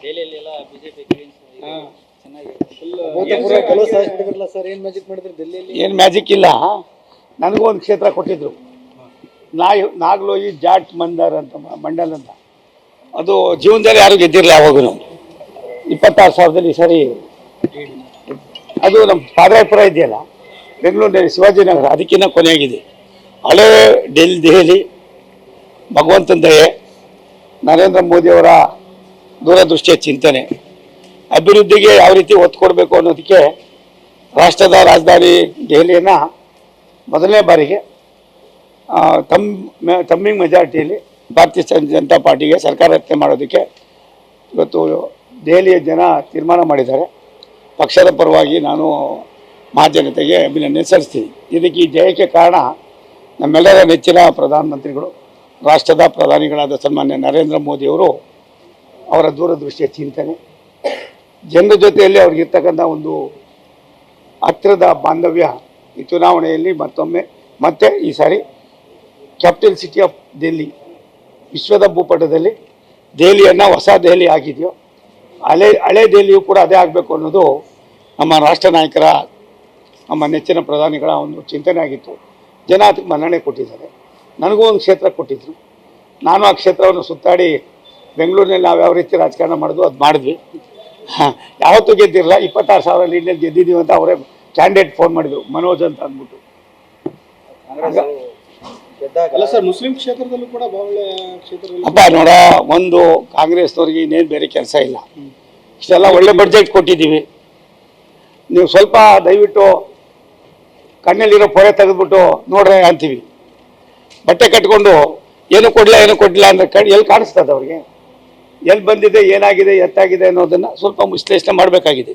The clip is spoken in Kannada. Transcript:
ಬಿಜೆಪಿ ಸರ್ ಏನ್ ಮ್ಯಾಜಿಕ್ ಮಾಡಿದ್ರು ಡೆಲ್ಲಿಯಲ್ಲಿ ಏನು ಮ್ಯಾಜಿಕ್ ಇಲ್ಲ. ನನಗೂ ಒಂದು ಕ್ಷೇತ್ರ ಕೊಟ್ಟಿದ್ರು. ನಾಯ್ ನಾಗ್ಲೋಯಿ ಜಾಟ್ ಮಂದರ್ ಅಂತ ಮಂಡಲ್ ಅಂತ. ಅದು ಜೀವನದಲ್ಲಿ ಯಾರು ಗೆದ್ದಿರಲಿಲ್ಲ ಯಾವಾಗೂ ಇಪ್ಪತ್ತಾರು ಸಾವಿರದಲ್ಲಿ ಈ ಸರಿ ಅದು ನಮ್ಮ ಪಾದರಾಯಪುರ ಇದೆಯಲ್ಲ ಬೆಂಗಳೂರಿನಲ್ಲಿ ಶಿವಾಜಿನಗರ ಅದಕ್ಕಿಂತ ಕೊನೆಯಾಗಿದೆ. ಹಳೆ ಡೆಲ್ಲಿ ದೆಹಲಿ ಭಗವಂತನ ದಯೆ ನರೇಂದ್ರ ಮೋದಿಯವರ ದೂರದೃಷ್ಟಿಯ ಚಿಂತನೆ. ಅಭಿವೃದ್ಧಿಗೆ ಯಾವ ರೀತಿ ಒತ್ತು ಕೊಡಬೇಕು ಅನ್ನೋದಕ್ಕೆ ರಾಷ್ಟ್ರದ ರಾಜಧಾನಿ ದೆಹಲಿಯನ್ನು ಮೊದಲನೇ ಬಾರಿಗೆ ತಮ್ಮ ತಮ್ ತಮ್ಮಿಂಗ್ ಮೆಜಾರಿಟಿಯಲ್ಲಿ ಭಾರತೀಯ ಜನ- ಜನತಾ ಪಾರ್ಟಿಗೆ ಸರ್ಕಾರ ರಚನೆ ಮಾಡೋದಕ್ಕೆ ಇವತ್ತು ದೆಹಲಿಯ ಜನ ತೀರ್ಮಾನ ಮಾಡಿದ್ದಾರೆ. ಪಕ್ಷದ ಪರವಾಗಿ ನಾನು ಮಹಾಜನತೆಗೆ ಅಭಿನಂದನೆ ಸಲ್ಲಿಸ್ತೀನಿ. ಇದಕ್ಕೆ ಈ ಜಯಕ್ಕೆ ಕಾರಣ ನಮ್ಮೆಲ್ಲರ ನೆಚ್ಚಿನ ಪ್ರಧಾನಮಂತ್ರಿಗಳು, ರಾಷ್ಟ್ರದ ಪ್ರಧಾನಿಗಳಾದ ಸನ್ಮಾನ್ಯ ನರೇಂದ್ರ ಮೋದಿಯವರು ಅವರ ದೂರದೃಷ್ಟಿಯ ಚಿಂತನೆ. ಜನರ ಜೊತೆಯಲ್ಲಿ ಅವ್ರಿಗಿರ್ತಕ್ಕಂಥ ಒಂದು ಹತ್ತಿರದ ಬಾಂಧವ್ಯ ಈ ಚುನಾವಣೆಯಲ್ಲಿ ಮತ್ತೊಮ್ಮೆ. ಮತ್ತೆ ಈ ಸಾರಿ ಕ್ಯಾಪಿಟಲ್ ಸಿಟಿ ಆಫ್ ದೆಹಲಿ, ವಿಶ್ವದ ಭೂಪಟದಲ್ಲಿ ದೆಹಲಿಯನ್ನು ಹೊಸ ದೆಹಲಿ ಆಗಿದೆಯೋ, ಹಳೆ ಹಳೆ ದೆಹಲಿಯು ಕೂಡ ಅದೇ ಆಗಬೇಕು ಅನ್ನೋದು ನಮ್ಮ ರಾಷ್ಟ್ರ ನಾಯಕರ, ನಮ್ಮ ನೆಚ್ಚಿನ ಪ್ರಧಾನಿಗಳ ಒಂದು ಚಿಂತನೆ ಆಗಿತ್ತು. ಜನ ಅದಕ್ಕೆ ಮನ್ನಣೆ ಕೊಟ್ಟಿದ್ದಾರೆ. ನನಗೂ ಒಂದು ಕ್ಷೇತ್ರ ಕೊಟ್ಟಿದ್ರು. ನಾನು ಆ ಕ್ಷೇತ್ರವನ್ನು ಸುತ್ತಾಡಿ ಬೆಂಗಳೂರಿನಲ್ಲಿ ನಾವು ಯಾವ ರೀತಿ ರಾಜಕಾರಣ ಮಾಡಿದ್ವು ಅದು ಮಾಡಿದ್ವಿ. ಹಾಂ ಯಾವತ್ತೂ ಗೆದ್ದಿರಲ್ಲ ಇಪ್ಪತ್ತಾರು ಸಾವಿರ ಲೀಡ್ನಲ್ಲಿ ಗೆದ್ದಿದ್ದೀವಿ ಅಂತ ಅವರೇ ಕ್ಯಾಂಡಿಡೇಟ್ ಫೋನ್ ಮಾಡಿದ್ರು. ಮನೋಜ್ ಅಂತ ಅಂದ್ಬಿಟ್ಟು. ಅಲ್ಲ ಸರ್ ಮುಸ್ಲಿಂ ಕ್ಷೇತ್ರದಲ್ಲೂ ಕೂಡ ಬಹಳ ಕ್ಷೇತ್ರದಲ್ಲಿ ಅಪ್ಪ ನೋಡ ಒಂದು ಕಾಂಗ್ರೆಸ್ನವ್ರಿಗೆ ಇನ್ನೇನು ಬೇರೆ ಕೆಲಸ ಇಲ್ಲ. ಇಷ್ಟೆಲ್ಲ ಒಳ್ಳೆ ಬಡ್ಜೆಟ್ ಕೊಟ್ಟಿದ್ದೀವಿ. ನೀವು ಸ್ವಲ್ಪ ದಯವಿಟ್ಟು ಕಣ್ಣಲ್ಲಿರೋ ಪೊರೆ ತೆಗೆದ್ಬಿಟ್ಟು ನೋಡ್ರೆ ಅಂತೀವಿ. ಬಟ್ಟೆ ಕಟ್ಕೊಂಡು ಏನು ಕೊಡಲಿಲ್ಲ ಏನು ಕೊಡಲಿಲ್ಲ ಅಂದ್ರೆ ಕಣ್ ಎಲ್ಲಿ ಕಾಣಿಸ್ತದೆ ಅವ್ರಿಗೆ? ಎಲ್ಲಿ ಬಂದಿದೆ ಏನಾಗಿದೆ ಎತ್ತಾಗಿದೆ ಅನ್ನೋದನ್ನು ಸ್ವಲ್ಪ ವಿಶ್ಲೇಷಣೆ ಮಾಡಬೇಕಾಗಿದೆ.